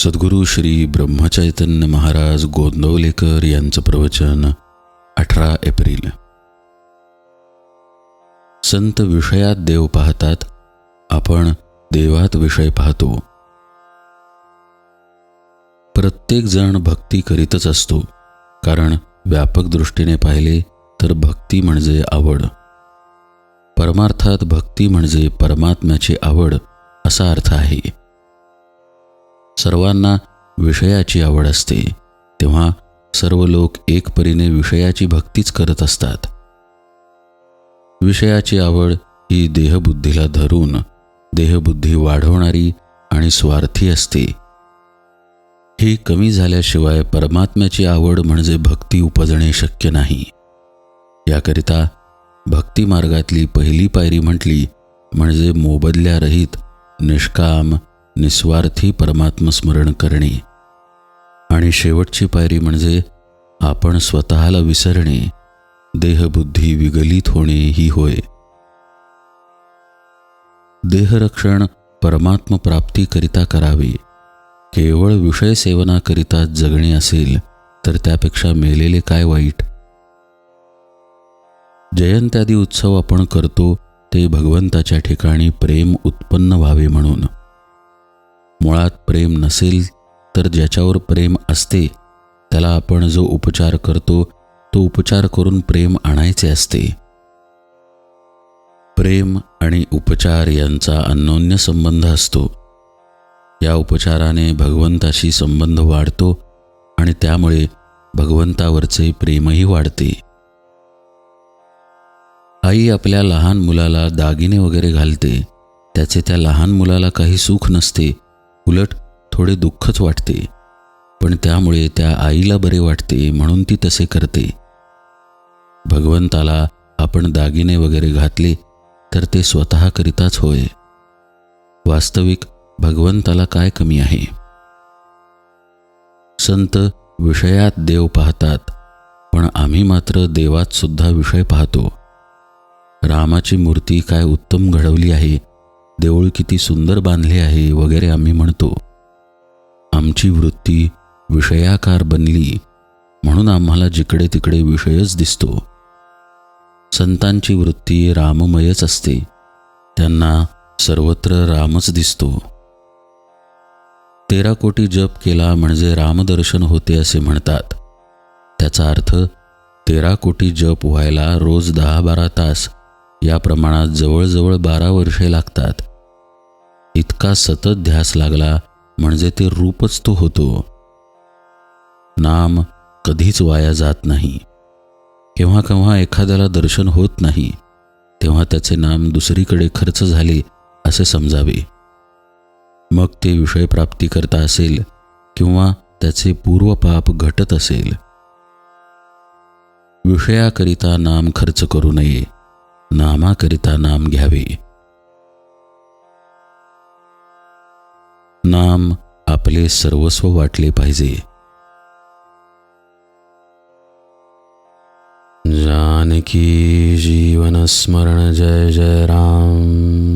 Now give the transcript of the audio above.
सद्गुरू श्री ब्रह्मचैतन्य महाराज गोंदवलेकर यांचं प्रवचन अठरा एप्रिल. संत विषयात देव पाहतात आपण देवात विषय पाहतो. प्रत्येक जण भक्ती करीतच असतो कारण व्यापक दृष्टीने पाहिले तर भक्ती म्हणजे आवड. परमार्थात भक्ती म्हणजे परमात्म्याची आवड असा अर्थ आहे. सर्वांना विषयाची आवड असते. तेव्हा सर्व लोक एकपरीने विषयाची भक्तीच करत असतात. विषयाची आवड ही देहबुद्धीला धरून देहबुद्धी वाढवणारी आणि स्वार्थी असते. ही कमी झाल्याशिवाय परमात्म्याची आवड म्हणजे भक्ती उपजणे शक्य नाही. याकरिता भक्तिमार्गातली पहिली पायरी म्हटली म्हणजे मोबदल्यारहित निष्काम निस्वार्थी परमात्मस्मरण करणे. आणि शेवटची पायरी म्हणजे आपण स्वतःला विसरणे. देहबुद्धी विगलित होणे ही होय. देहरक्षण परमात्मप्राप्तीकरिता करावे. केवळ विषय सेवनाकरिता जगणे असेल तर त्यापेक्षा मेलेले काय वाईट? जयंत्यादी उत्सव आपण करतो ते भगवंताच्या ठिकाणी प्रेम उत्पन्न व्हावे म्हणून. मुळात प्रेम नसेल तर ज्याच्यावर प्रेम असते त्याला आपण जो उपचार करतो तो उपचार करून प्रेम आणायचे असते. प्रेम आणि उपचार यांचा अनोन्य संबंध असतो. या उपचाराने भगवंताशी संबंध वाढतो आणि त्यामुळे भगवंतावरचे प्रेमही वाढते. आई आपल्या लहान मुलाला दागिने वगैरे घालते त्याचे त्या लहान मुलाला काही सुख नसते उलट थोडे दुःखच वाटते. पण त्यामुळे त्या आईला बरे वाटते म्हणून ती तसे करते. भगवंताला आपण दागिने वगैरे घातले तर ते स्वतःकरिताच होय. वास्तविक भगवंताला काय कमी आहे? संत विषयात देव पाहतात पण आम्ही मात्र देवात सुद्धा विषय पाहतो. रामाची मूर्ती काय उत्तम घडवली आहे देऊळ किती सुंदर बांधले आहे वगैरे आम्ही म्हणतो. आमची वृत्ती विषयाकार बनली म्हणून आम्हाला जिकडे तिकडे विषयच दिसतो. संतांची वृत्ती राममयच असते त्यांना सर्वत्र रामच दिसतो. तेरा कोटी जप केला म्हणजे रामदर्शन होते असे म्हणतात. त्याचा अर्थ तेरा कोटी जप व्हायला रोज दहा बारा तास या प्रमाणात जवळजवळ बारा वर्षे लागतात. इतका सतत ध्यास लागला म्हणजे ते रूपच तो होतो. नाम कधीच वाया जात नाही. केव्हा केव्हा एखाद्याला दर्शन होत नाही तेव्हा त्याचे नाम दुसरीकडे खर्च झाले असे समजावे. मग ते विषयप्राप्ती करता असेल किंवा त्याचे पूर्वपाप घटत असेल. विषयाकरिता नाम खर्च करू नये नामाकरिता नाम घ्यावे. नाम आपले सर्वस्व वाटले पाहिजे. जानकी जीवन स्मरण जय जय राम.